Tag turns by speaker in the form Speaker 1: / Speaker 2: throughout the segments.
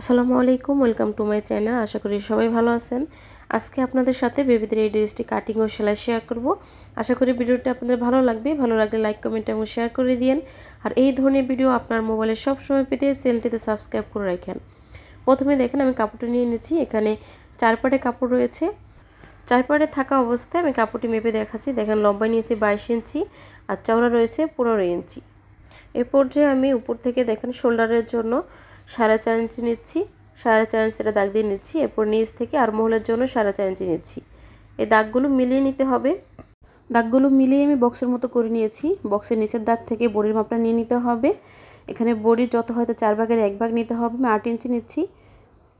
Speaker 1: আসসালামু আলাইকুম, welcome to my channel. আশা করি সবাই ভালো আছেন। আজকে আপনাদের সাথে বেবিদের এই ড্রেসটি কাটিং ও সেলাই শেয়ার করব। আশা করি ভিডিওটি আপনাদের ভালো লাগবে। ভালো লাগলে লাইক কমেন্ট এবং শেয়ার করে দিন আর এই ধরনের ভিডিও আপনার মোবাইলে সবসময় পেতে চ্যানেলটিতে সাবস্ক্রাইব করে রাখেন। প্রথমে দেখেন, আমি কাপড়টা নিয়ে নিচ্ছি। এখানে চার পাটে কাপড় রয়েছে। চার পাটে থাকা অবস্থায় আমি কাপড়টি মেপে দেখাচ্ছি। দেখেন লম্বা নিয়েছি বাইশ ইঞ্চি আর চওড়া রয়েছে পনেরো ইঞ্চি। এ পর্যায়ে আমি উপর থেকে দেখেন শোল্ডারের জন্য সাড়ে চার ইঞ্চি নিচ্ছি, সাড়ে চার ইঞ্চিটা দাগ দিয়ে নিচ্ছি, এরপর নিচ থেকে আর মহলের জন্য সাড়ে চার ইঞ্চি নিচ্ছি। এই দাগগুলো মিলিয়ে নিতে হবে। দাগগুলো মিলিয়ে আমি বক্সের মতো করে নিয়েছি। বক্সের নিচের দাগ থেকে বড়ির মাপটা নিয়ে নিতে হবে। এখানে বড়ির যত হয়তো চার ভাগের এক ভাগ নিতে হবে। আমি আট ইঞ্চি নিচ্ছি।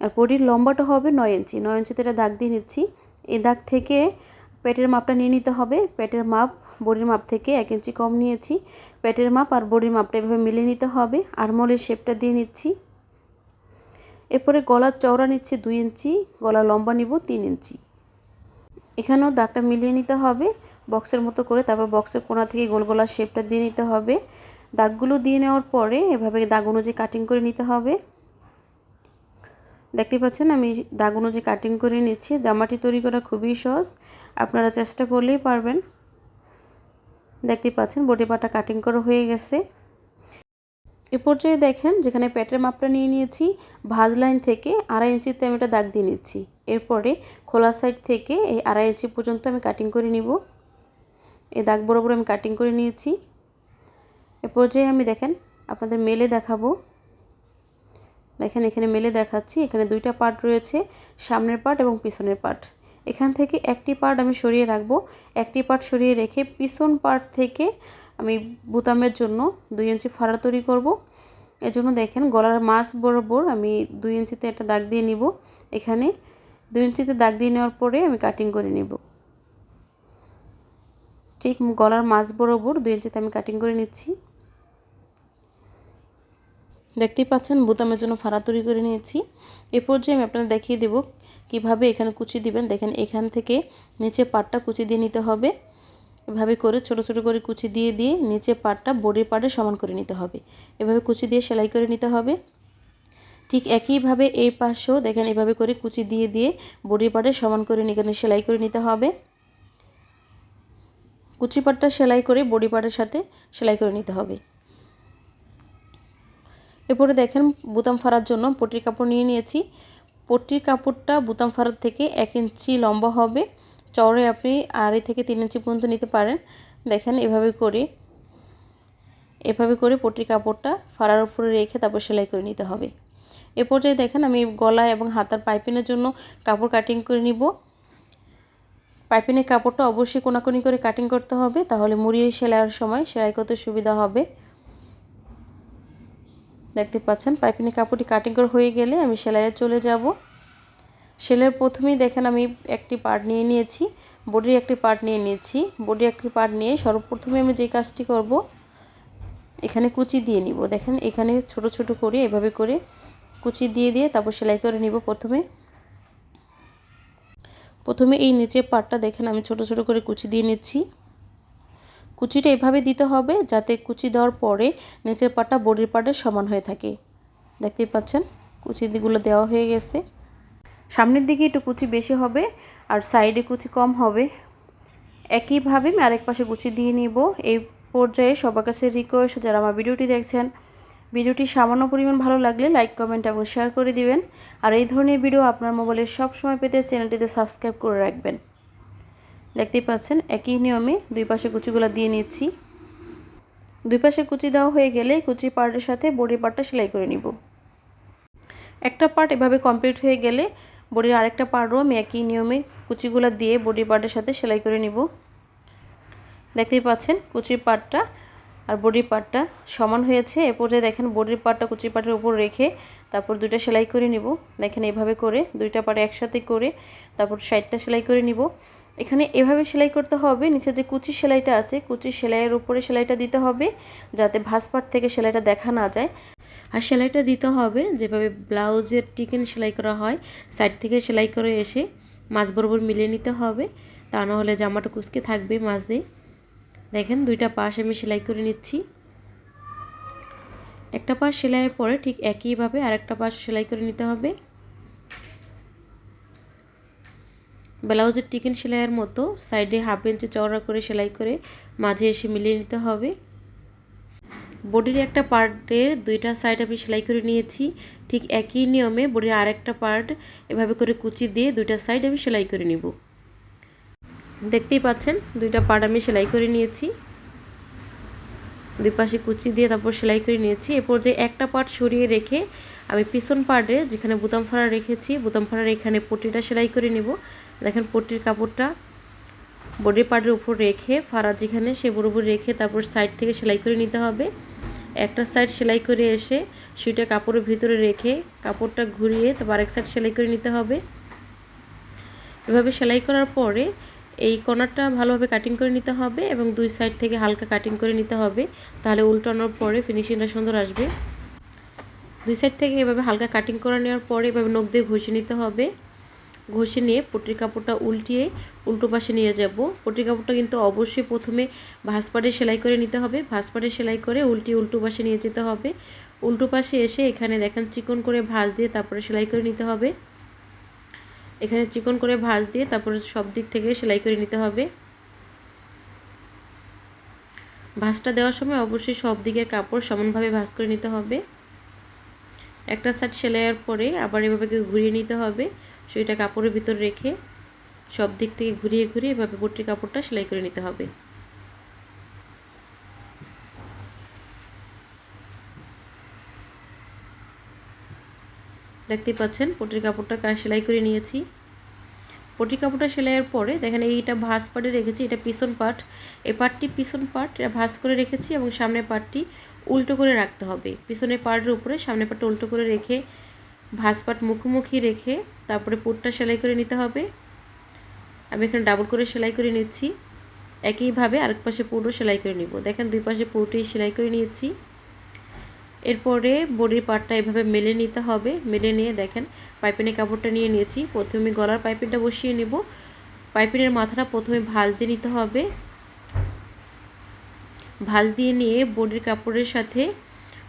Speaker 1: আর বড়ির লম্বাটা হবে নয় ইঞ্চি। নয় ইঞ্চিতে এটা দাগ দিয়ে নিচ্ছি। এই দাগ থেকে পেটের মাপটা নিয়ে নিতে হবে। পেটের মাপ বডির মাপ থেকে এক ইঞ্চি কম নিয়েছি। পেটের মাপ আর বডির মাপটা এভাবে মিলিয়ে নিতে হবে। আর মলের শেপটা দিয়ে নিচ্ছি। এরপরে গলার চওড়া নিচ্ছে দুই ইঞ্চি গলা লম্বা নিব তিন ইঞ্চি। এখানেও দাগটা মিলিয়ে নিতে হবে, বক্সের মতো করে। তারপর বক্সের কোনা থেকে গোল গলার শেপটা দিয়ে নিতে হবে। দাগগুলো দিয়ে নেওয়ার পরে এভাবে দাগ অনুযায়ী কাটিং করে নিতে হবে। দেখতে পাচ্ছেন আমি দাগ অনুযায়ী কাটিং করে নিচ্ছি। জামাটি তৈরি করা খুবই সহজ, আপনারা চেষ্টা করলেই পারবেন। দেখতে পাচ্ছেন বডি পাটা কাটিং করা হয়ে গেছে। এ পর্যায়ে দেখেন যেখানে প্যাটের মাপটা নিয়ে নিয়েছি, ভাজ লাইন থেকে আড়াই ইঞ্চিতে আমি এটা দাগ দিয়ে নিচ্ছি। এরপরে খোলা সাইড থেকে এই আড়াই ইঞ্চি পর্যন্ত আমি কাটিং করে নিব। এই দাগ বরাবর আমি কাটিং করে নিয়েছি। এ পর্যায়ে আমি দেখেন আপনাদের মেলে দেখাবো। দেখেন এখানে মেলে দেখাচ্ছি, এখানে দুইটা পার্ট রয়েছে, সামনের পার্ট এবং পিছনের পার্ট এখান থেকে একটি পার্ট আমি সরিয়ে রাখব। একটি পার্ট সরিয়ে রেখে পিছন পার্ট থেকে আমি বুতামের জন্য দুই ইঞ্চি ফাড়া তৈরি করব। এজন্য দেখেন গলার মাছ বরাবর আমি দুই ইঞ্চিতে একটা দাগ দিয়ে নিব। এখানে দুই ইঞ্চিতে দাগ দিয়ে নেওয়ার পরে আমি কাটিং করে নেব। ঠিক গলার মাছ বরাবর দুই ইঞ্চিতে আমি কাটিং করে নিচ্ছি। দেখতেই পাচ্ছেন, বোতামের জন্য ফাড়া তৈরি করে নিয়েছি। এ পর্যায়ে আমি আপনাদের দেখিয়ে দেব কীভাবে এখানে কুচি দিবেন। দেখেন, এখান থেকে নিচে পাটটা কুচি দিয়ে নিতে হবে। এভাবে করে ছোট ছোট করে কুচি দিয়ে দিয়ে নিচে পাটটা বডির পাটে সমান করে নিতে হবে। এভাবে কুচি দিয়ে সেলাই করে নিতে হবে। ঠিক একইভাবে এই পাশেও দেখেন, এভাবে করে কুচি দিয়ে দিয়ে বডির পাটে সমান করে এখানে সেলাই করে নিতে হবে। কুচি পাটটা সেলাই করে বডি পাটের সাথে সেলাই করে নিতে হবে। এরপরে দেখেন বুতাম ফাড়ার জন্য পটির কাপড় নিয়ে নিয়েছি। পটির কাপড়টা বুতাম ফাড়ার থেকে এক ইঞ্চি লম্বা হবে। চওড়ে আপনি আড়াই থেকে তিন ইঞ্চি পর্যন্ত নিতে পারেন। দেখেন এভাবে করে এভাবে করে পটির কাপড়টা ফাড়ার উপরে রেখে তারপর সেলাই করে নিতে হবে। এ পর্যায়ে দেখেন আমি গলা এবং হাতার পাইপিনের জন্য কাপড় কাটিং করে নিব। পাইপিনের কাপড়টা অবশ্যই কোনাকুনি করে কাটিং করতে হবে, তাহলে মুড়িয়ে সেলাইয়ের সময় সেলাই করতে সুবিধা হবে। দেখতে পাচ্ছেন, পাইপিনি কাপড়টি কাটিং করে হয়ে গেলে আমি সেলাইয়ে চলে যাব। সেলাইয়ের প্রথমেই দেখেন আমি একটি পার্ট নিয়ে নিয়েছি বডির একটি পার্ট নিয়ে নিয়েছি। বডির একটি পার্ট নিয়ে সর্বপ্রথমে আমি যে কাজটি করব, এখানে কুচি দিয়ে নিব। দেখেন, এখানে ছোট ছোট করে এভাবে করে কুচি দিয়ে দিয়ে তারপর সেলাই করে নিব প্রথমে। প্রথমে এই নিচের পার্টটা দেখেন, আমি ছোট ছোট করে কুচি দিয়ে নিচ্ছি। কুচিটা এভাবে দিতে হবে যাতে কুচি দেওয়ার পরে নিচের পাটা বডির পাটের সমান হয়ে থাকে। দেখতেই পাচ্ছেন, কুচি দিগুলো দেওয়া হয়ে গেছে। সামনের দিকে একটু কুচি বেশি হবে আর সাইডে কুচি কম হবে। একইভাবে আমি আরেক পাশে কুচি দিয়ে নিব। এই পর্যায়ে সবার কাছে রিকোয়েস্ট যারা আমার ভিডিওটি দেখছেন, ভিডিওটি সামান্য পরিমাণ ভালো লাগলে লাইক কমেন্ট এবং শেয়ার করে দিবেন। আর এই ধরনের ভিডিও আপনার মোবাইলে সব সময় পেতে চ্যানেলটিতে সাবস্ক্রাইব করে রাখবেন। দেখতেই পাচ্ছেন, একই নিয়মে দুই পাশে কুচিগুলো দিয়ে নিচ্ছি। দুই পাশে কুচি দেওয়া হয়ে গেলে কুচি পার্টের সাথে বডি পার্টটা সেলাই করে নিব। একটা পার্ট এভাবে কমপ্লিট হয়ে গেলে বডির আরেকটা পার্টও আমি একই নিয়মে কুচিগুলো দিয়ে বডি পার্টের সাথে সেলাই করে নিব। দেখতেই পাচ্ছেন কুচির পার্টটা আর বডি পার্টটা সমান হয়েছে। এ পর্যায়ে দেখেন বডির পার্টটা কুচি পার্টের উপর রেখে তারপর দুইটা সেলাই করে নিব। দেখেন এভাবে করে দুইটা পার্ট একসাথে করে তারপর সাইডটা সেলাই করে নিব। এখানে এভাবে সেলাই করতে হবে, নিচে যে কুচি সেলাইটা আছে, কুচি সেলাইয়ের উপরে সেলাইটা দিতে হবে, যাতে ভাসপাট থেকে সেলাইটা দেখা না যায়। আর সেলাইটা দিতে হবে, যেভাবে ব্লাউজের টিকেন সেলাই করা হয়, সাইড থেকে সেলাই করে এসে মাছ বরাবর মিলিয়ে নিতে হবে, তা নাহলে জামাটা কুচকে থাকবে মাছ দিয়ে। দেখেন, দুইটা পাশ আমি সেলাই করে নিচ্ছি। একটা পাশ সেলাইয়ের পরে ঠিক একইভাবে আরেকটা পাশ সেলাই করে নিতে হবে। ব্লাউজের টিকিন সেলাইয়ের মতো সাইডে হাফ ইঞ্চি চওড়া করে সেলাই করে মাঝে এসে মিলিয়ে নিতে হবে। বডির একটা পার্টের দুইটা সাইড আমি সেলাই করে নিয়েছি। ঠিক একই নিয়মে বডির আরেকটা পার্ট এভাবে করে কুচি দিয়ে দুইটা সাইড আমি সেলাই করে নিব। দেখতেই পাচ্ছেন, দুইটা পার্ট আমি সেলাই করে নিয়েছি। দুই পাশে কুচি দিয়ে তারপর সেলাই করে নিয়েছি। এরপর যে একটা পার্ট সরিয়ে রেখে আমি পিছন পার্টে যেখানে বুতাম ফাড়া রেখেছি বুতাম ফাড়ার এখানে পট্টিটা সেলাই করে নিব। দেখেন পট্টির কাপড়টা বডি পার্টের উপর রেখে, ফাড়া যেখানে সে বরাবর রেখে তারপর সাইড থেকে সেলাই করে নিতে হবে। একটা সাইড সেলাই করে এসে সুইটা কাপড়ের ভিতরে রেখে কাপড়টা ঘুরিয়ে তারপর আরেক সাইড সেলাই করে নিতে হবে। এভাবে সেলাই করার পরে এই কর্নারটা ভালোভাবে কাটিং করে নিতে হবে এবং দুই সাইড থেকে হালকা কাটিং করে নিতে হবে। তাহলে উল্টানোর পরে ফিনিশিংটা সুন্দর আসবে। দুই সাইড থেকে এভাবে হালকা কাটিং করে নেওয়ার পরে এভাবে নখ দিয়ে ঘষে নিতে হবে। ঘষে নিয়ে পটির কাপড়টা উল্টিয়ে উল্টো পাশে নিয়ে যাব। পটির কাপড়টা কিন্তু অবশ্যই প্রথমে ভাঁজপাটে সেলাই করে নিতে হবে। ভাঁজপাটে সেলাই করে উল্টিয়ে উল্টো পাশে নিয়ে যেতে হবে। উল্টো পাশে এসে এখানে দেখেন চিকন করে ভাঁজ দিয়ে তারপরে সেলাই করে নিতে হবে। এখানে চিকন করে ভাঁজ দিয়ে তারপরে সব দিক থেকে সেলাই করে নিতে হবে। ভাঁজটা দেওয়ার সময় অবশ্যই সব দিকের কাপড় সমানভাবে ভাঁজ করে নিতে হবে। একটা সাইড সেলাইয়ের পরে আবার এভাবে ঘুরিয়ে নিতে হবে? সেটা কাপড়ের ভিতর রেখে সব দিক থেকে ঘুরিয়ে ঘুরিয়ে এভাবে পট্টির কাপড়টা সেলাই করে নিতে হবে। দেখতে পাচ্ছেন পটির কাপড়টা সেলাই করে নিয়েছি। পটির কাপড়টা সেলাইয়ের পরে দেখেন এইটা ভাঁজ পাটে রেখেছি, এটা পিছন পাট। এই পাটটি পিছন পাট, এটা ভাঁজ করে রেখেছি এবং সামনের পাটটি উল্টো করে রাখতে হবে। পিছনের পাটের উপরে সামনের পাটটা উল্টো করে রেখে ভাঁজ পাট মুখোমুখি রেখে তারপরে পুটটা সেলাই করে নিতে হবে। আমি এখানে ডাবল করে সেলাই করে নিচ্ছি। একইভাবে আরেক পাশে পুরো সেলাই করে নিব। দেখেন দুই পাশে পুরোটি সেলাই করে নিয়েছি। এরপরে বডির পাটটা এভাবে মেলে নিতে হবে। মেলে নিয়ে দেখেন পাইপিনের কাপড়টা নিয়ে নিয়েছি। প্রথমে গলার পাইপিনটা বসিয়ে নেব। পাইপিনের মাথাটা প্রথমে ভাঁজ দিয়ে নিতে হবে। ভাঁজ দিয়ে নিয়ে বডির কাপড়ের সাথে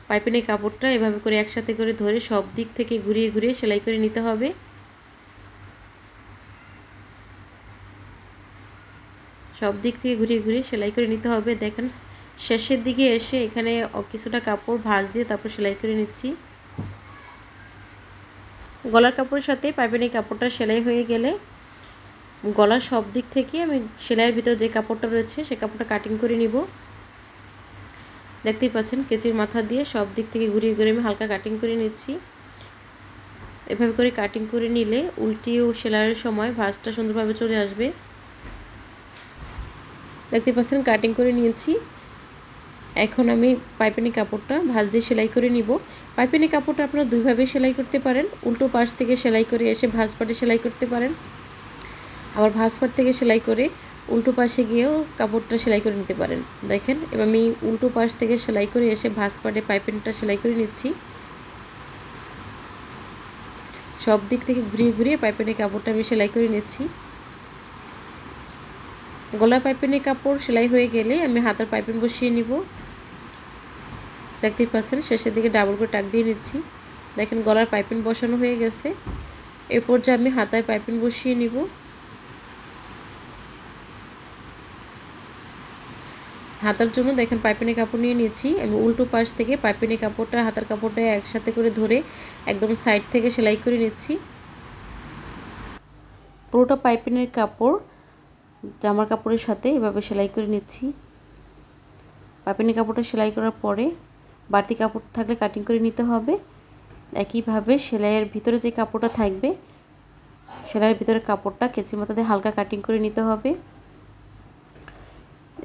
Speaker 1: পাইপিনের কাপড়টা এভাবে করে একসাথে করে ধরে সব দিক থেকে ঘুরিয়ে ঘুরিয়ে সেলাই করে নিতে হবে। সব দিক থেকে ঘুরিয়ে ঘুরিয়ে সেলাই করে নিতে হবে। দেখেন শেষের দিকে এসে এখানে কিছুটা কাপড় ভাঁজ দিয়ে তারপর সেলাই করে নিচ্ছি। গলার কাপড়ের সাথে পাইপিনের কাপড়টা সেলাই হয়ে গেলে গলার সব দিক থেকে আমি সেলাইয়ের ভিতর যে কাপড়টা রয়েছে সে কাপড়টা কাটিং করে নিব। দেখতেই পাচ্ছেন কেচির মাথা দিয়ে সব দিক থেকে ঘুরিয়ে ঘুরিয়ে আমি হালকা কাটিং করে নিচ্ছি। এভাবে করে কাটিং করে নিলে উল্টিয়ে ও সেলাইয়ের সময় ভাঁজটা সুন্দরভাবে চলে আসবে। দেখতে পাচ্ছেন কাটিং করে নিয়েছি। এখন আমি পাইপিনি কাপড়টা ভাঁজ দিয়ে সেলাই করে নিব। পাইপিনি কাপড়টা আপনারা দুইভাবে সেলাই করতে পারেন। উল্টো পাশ থেকে সেলাই করে এসে ভাঁজ পাটে সেলাই করতে পারেন। আবার ভাঁজ পাট থেকে সেলাই করে উল্টো পাশে গিয়েও কাপড়টা সেলাই করে নিতে পারেন। দেখেন, এবার আমি উল্টো পাশ থেকে সেলাই করে এসে ভাঁজ পাটে পাইপিনটা সেলাই করে নিচ্ছি। সব দিক থেকে ঘুরিয়ে ঘুরিয়ে পাইপিনের কাপড়টা আমি সেলাই করে নিচ্ছি। গলা পাইপিনের কাপড় সেলাই হয়ে গেলে আমি হাতের পাইপিন বসিয়ে নিব। দেখতেই পাচ্ছেন শেষের দিকে ডাবল করে টাক দিয়ে নিচ্ছি। দেখেন গলার পাইপিন বসানো হয়ে গেছে। এরপর যে আমি হাতায় পাইপিন বসিয়ে নিব। হাতার জন্য দেখেন পাইপিনে কাপড় নিয়ে নিয়েছি আমি উল্টো পাশ থেকে পাইপিনে কাপড়টা, হাতার কাপড়টা একসাথে করে ধরে একদম সাইড থেকে সেলাই করে নিচ্ছি। পুরোটা পাইপিনের কাপড়, জামার কাপড়ের সাথে এভাবে সেলাই করে নিচ্ছি। পাইপিনের কাপড়টা সেলাই করার পরে বাড়তি কাপড় থাকলে কাটিং করে নিতে হবে। একইভাবে সেলাইয়ের ভিতরে যে কাপড়টা থাকবে, সেলাইয়ের ভিতরে কাপড়টা কেচি মাথাতে হালকা কাটিং করে নিতে হবে।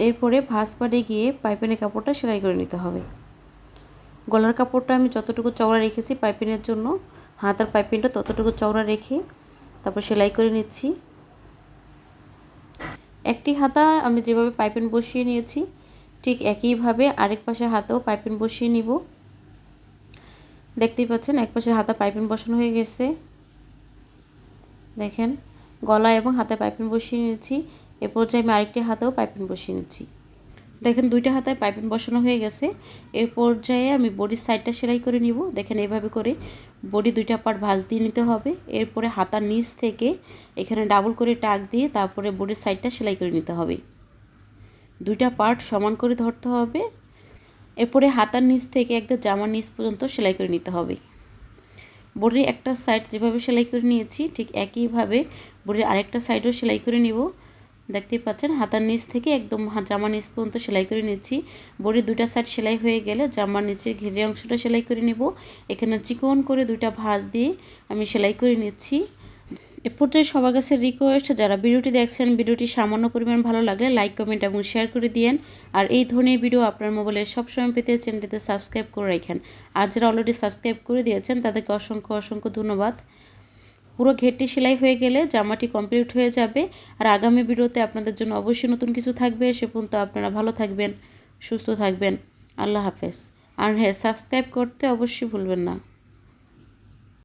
Speaker 1: এরপরে ভাঁজ পাড়ে গিয়ে পাইপেনের কাপড়টা সেলাই করে নিতে হবে। গলার কাপড়টা আমি যতটুকু চওড়া রেখেছি পাইপিনের জন্য, হাতার পাইপিনটা ততটুকু চওড়া রেখে তারপর সেলাই করে নিচ্ছি। একটি হাতা আমি যেভাবে পাইপিন বসিয়ে নিয়েছি ঠিক একইভাবে আরেক পাশে হাতেও পাইপিন বসিয়ে নিব। দেখতেই পাচ্ছেন, এক পাশে হাতা পাইপিন বসানো হয়ে গেছে। দেখেন গলা এবং হাতে পাইপিন বসিয়ে নিয়েছি। এ পর্যায়ে আমি আরেকটি হাতেও পাইপিন বসিয়ে নিচ্ছি। দেখেন, দুইটা হাতায় পাইপিং বসানো হয়ে গেছে। এই পর্যায়ে আমি বডির সাইডটা সেলাই করে নিব। দেখেন এইভাবে করে বডি দুইটা পার্ট ভাঁজ দিয়ে নিতে হবে। এরপরে হাতার নিচ থেকে এখানে ডাবল করে টাক দিয়ে তারপরে বডির সাইডটা সেলাই করে নিতে হবে। দুইটা পার্ট সমান করে ধরতে হবে। এরপরে হাতার নিচ থেকে একদম জামার নিচ পর্যন্ত সেলাই করে নিতে হবে। বডির একটা সাইড যেভাবে সেলাই করে নিয়েছি, ঠিক একইভাবে বডির আরেকটা সাইডও সেলাই করে নিব। দেখতেই পাচ্ছেন, হাতার নিচ থেকে একদম জামার নিচ পর্যন্ত সেলাই করে নিচ্ছি। বডির দুইটা সাইড সেলাই হয়ে গেলে জামার নিচের ঘিরে অংশটা সেলাই করে নিব। এখানে চিকন করে দুইটা ভাঁজ দিয়ে আমি সেলাই করে নিচ্ছি। এ পর্যায়ে সবার কাছে রিকোয়েস্ট যারা ভিডিওটি দেখছেন, ভিডিওটি সামান্য পরিমাণ ভালো লাগলে লাইক কমেন্ট এবং শেয়ার করে দিয়েন। আর এই ধরনের ভিডিও আপনার মোবাইলে সবসময় পেতে চ্যানেলটিতে সাবস্ক্রাইব করে রাখেন। আর যারা অলরেডি সাবস্ক্রাইব করে দিয়েছেন, তাদেরকে অসংখ্য অসংখ্য ধন্যবাদ। পুরো ঘেরটি সেলাই হয়ে গেলে জামাটি কমপ্লিট হয়ে যাবে। আর আগামী ভিডিওতে আপনাদের জন্য অবশ্যই নতুন কিছু থাকবে, সে পর্যন্ত আপনারা ভালো থাকবেন, সুস্থ থাকবেন। আল্লাহ হাফেজ। আর হ্যাঁ সাবস্ক্রাইব করতে অবশ্যই ভুলবেন না।